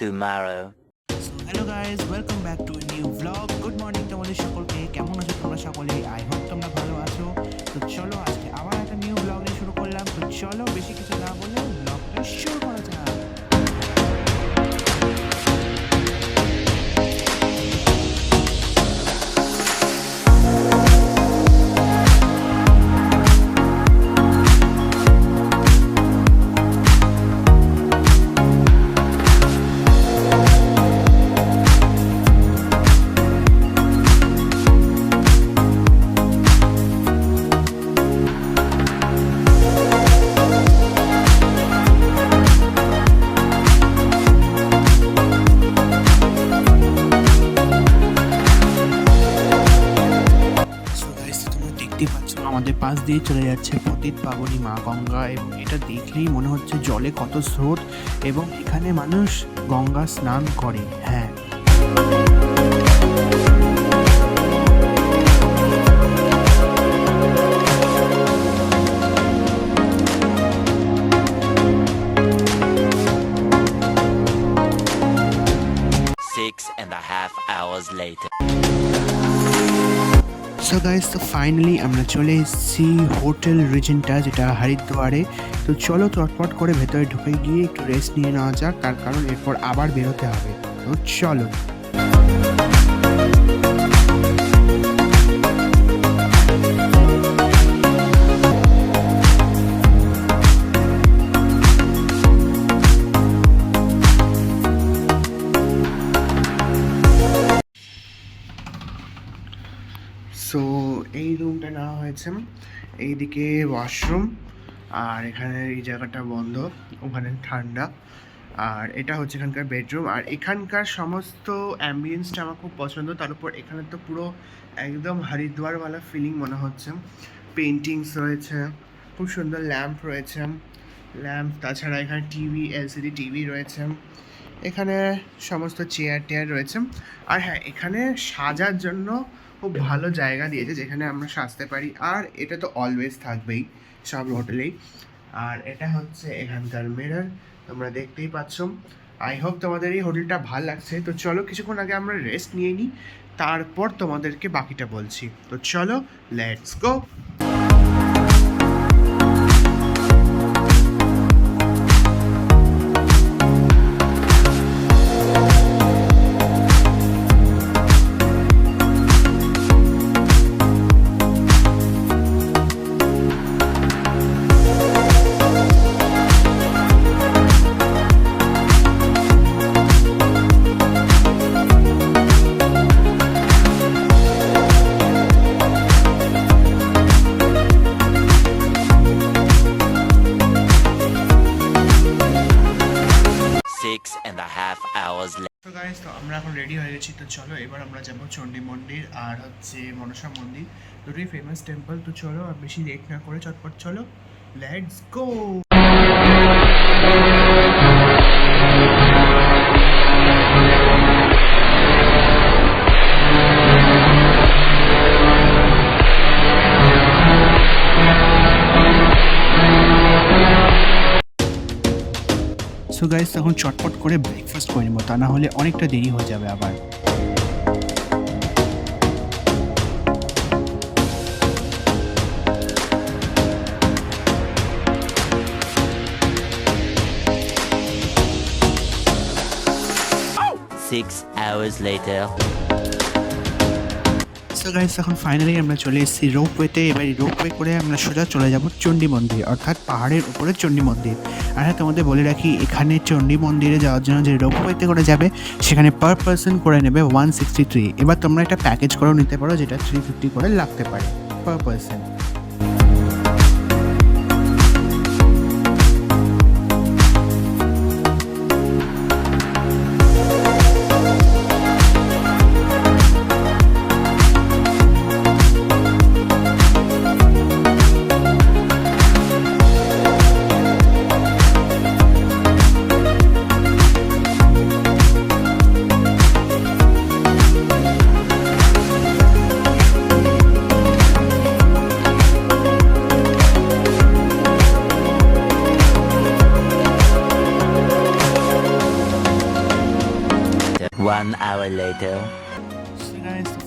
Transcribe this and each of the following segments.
tomorrow. Hello guys welcome back to new vlog good morning তোমাদের সকলকে, কেমন আছো তোমরা সকলে আই হোপ তোমরা ভালো আছো। তো চলো তো তোমরা দেখতেই পাচ্ছ আমাদের পাশ দিয়ে চলে যাচ্ছে পতিত পাবনী মা গঙ্গা এবং এটা দেখলেই মনে হচ্ছে জলে কত স্রোত এবং এখানে মানুষ গঙ্গা স্নান করে। হ্যাঁ। Six and a half hours later. So guys তো ফাইনালি আমরা চলে এসেছি হোটেল রিজেন্টা যেটা হরিদ্বারে। তো চলো চটপট করে ভেতরে ঢুকে গিয়ে একটু রেস্ট নিয়ে নেওয়া যাক, তার কারণ এরপর আবার বেরোতে হবে। তো চলো। হয়েছে এইদিকে ওয়াশরুম আর এখানে এই জায়গাটা বন্ধ, ওখানে ঠান্ডা। আর এটা হচ্ছে এখানকার বেডরুম আর এখানকার সমস্ত অ্যাম্বিয়েন্সটা আমার খুব পছন্দ। তার উপর এখানে তো পুরো একদম হরিদ্বারওয়ালা ফিলিং মনে হচ্ছে। পেন্টিংস রয়েছে, খুব সুন্দর ল্যাম্প রয়েছে। ল্যাম্প তাছাড়া এখানে টিভি এলসিডি টিভি রয়েছে। এখানে সমস্ত চেয়ার টেয়ার রয়েছে। আর হ্যাঁ এখানে সাজার জন্য খুব ভালো জায়গা দিয়েছে যেখানে আমরা সাজতে পারি। আর এটা তো অলওয়েজ থাকবেই সব হোটেলেই আর এটা হচ্ছে এখানকার মিরর তোমরা দেখতেই পাচ্ছ। আই হোপ তোমাদের এই হোটেলটা ভালো লাগছে। তো চলো কিছুক্ষণ আগে আমরা রেস্ট নিয়ে নিই, তারপর তোমাদেরকে বাকিটা বলছি। তো চলো লেটস গো গেছি তো চলো, এবার আমরা যাব চণ্ডী মন্দির আর হচ্ছে মনসা মন্দির। দুটোই ফেমাস টেম্পল তো চলো আর বেশি লেট না করে চটপট চলো। লেটস গো সো গাইস তখন চটপট করে ব্রেকফাস্ট করে নেব তা না হলে অনেকটা দেরি হয়ে যাবে আবার। Six hours later. So guys এখন ফাইনালি আমরা চলে এসেছি রোপওয়েতে এবার রোপওয়ে করে আমরা সোজা চলে যাব চণ্ডী মন্দির অর্থাৎ পাহাড়ের উপরে চণ্ডী মন্দির। আর হ্যাঁ তোমাদের বলে রাখি, এখানে চণ্ডী মন্দিরে যাওয়ার জন্য যে রোপওয়েতে করে যাবে, সেখানে পার পার্সন করে নেবে ওয়ান সিক্সটি থ্রি এবার তোমরা একটা প্যাকেজ করেও নিতে পারো, যেটা থ্রি ফিফটি করে লাগতে পারে per person One hour later.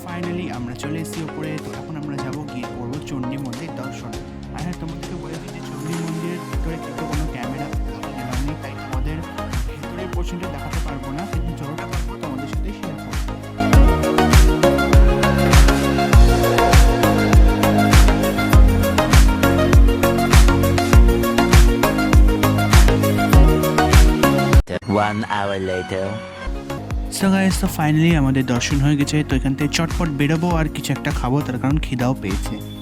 Finally আমরা চলে এসেছি উপরে তো এখন আমরা যাব গিয়ে করব চণ্ডী মন্দির দর্শন আর হ্যাঁ তোমাদেরকে বলে দিই যে চণ্ডী মন্দিরের ভিতরে কিন্তু কোনো ক্যামেরা নেই তাই তোমাদের ভেতরের পোর্শনটা দেখাতে পারব না কিন্তু যতটা পারব তোমাদের সাথে শেয়ার করব One hour later. গাইস তো ফাইনালি আমাদের দর্শন হয়ে গেছে, তো এখান থেকে চটপট বেরোবো আর কিছু একটা খাব, তার কারণ খিদাও পেয়েছে।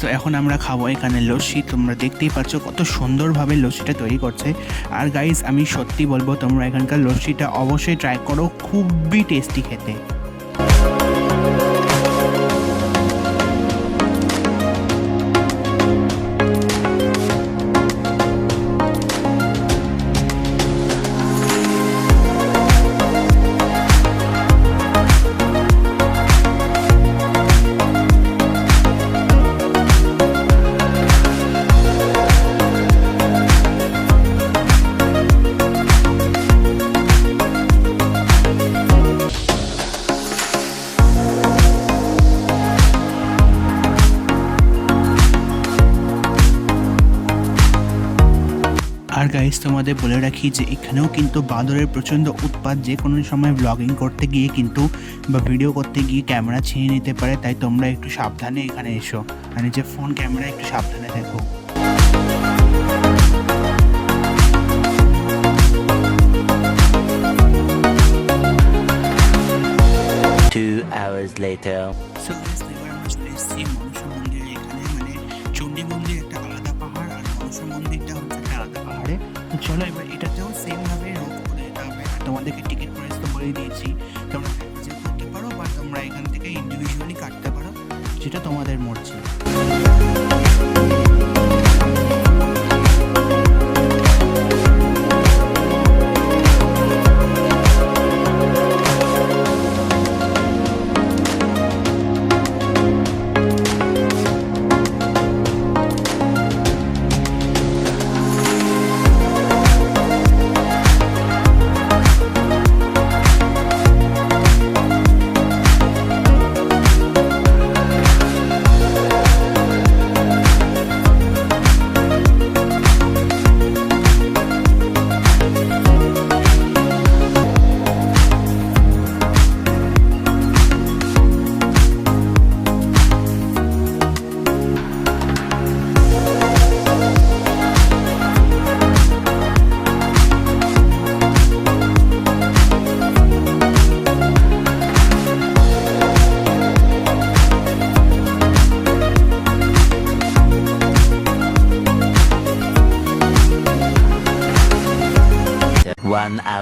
তো এখন আমরা খাব এখানে লস্যি। তোমরা দেখতেই পাচ্ছ কত সুন্দরভাবে লস্যিটা তৈরি করছে। আর গাইজ আমি সত্যি বলব, তোমরা এখানকার লস্যিটা অবশ্যই ট্রাই করো, খুবই টেস্টি খেতে। তোমাদের বলে রাখি যে এখানেও কিন্তু বাঁদরের প্রচণ্ড উৎপাত যে কোনো সময় ব্লগিং করতে গিয়ে কিন্তু বা ভিডিও করতে গিয়ে ক্যামেরা ছিনিয়ে নিতে পারে তাই তোমরা একটু সাবধানে এখানে এসো আর যে ফোন ক্যামেরা একটু সাবধানে দেখো Two hours later. সো তো চলো এবার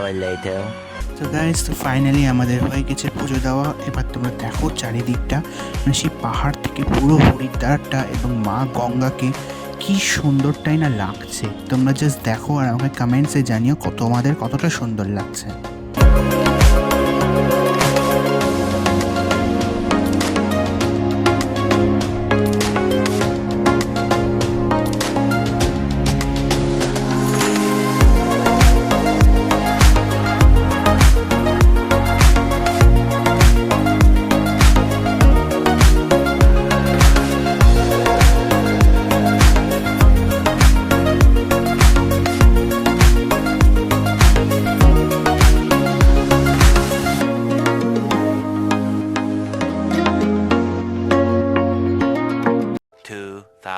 hour later. তো গাইস তো ফাইনালি আমাদের হয়ে গেছে পুজো দেওয়া। এবার তোমরা দেখো চারিদিকটা। মানে সেই পাহাড় থেকে পুরো হরিদ্বারটা এবং মা গঙ্গাকে কি সুন্দরটাই না লাগছে। তোমরা জাস্ট দেখো আর আমাকে কমেন্টসে জানিও কত আমাদের কতটা সুন্দর লাগছে।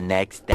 the next day.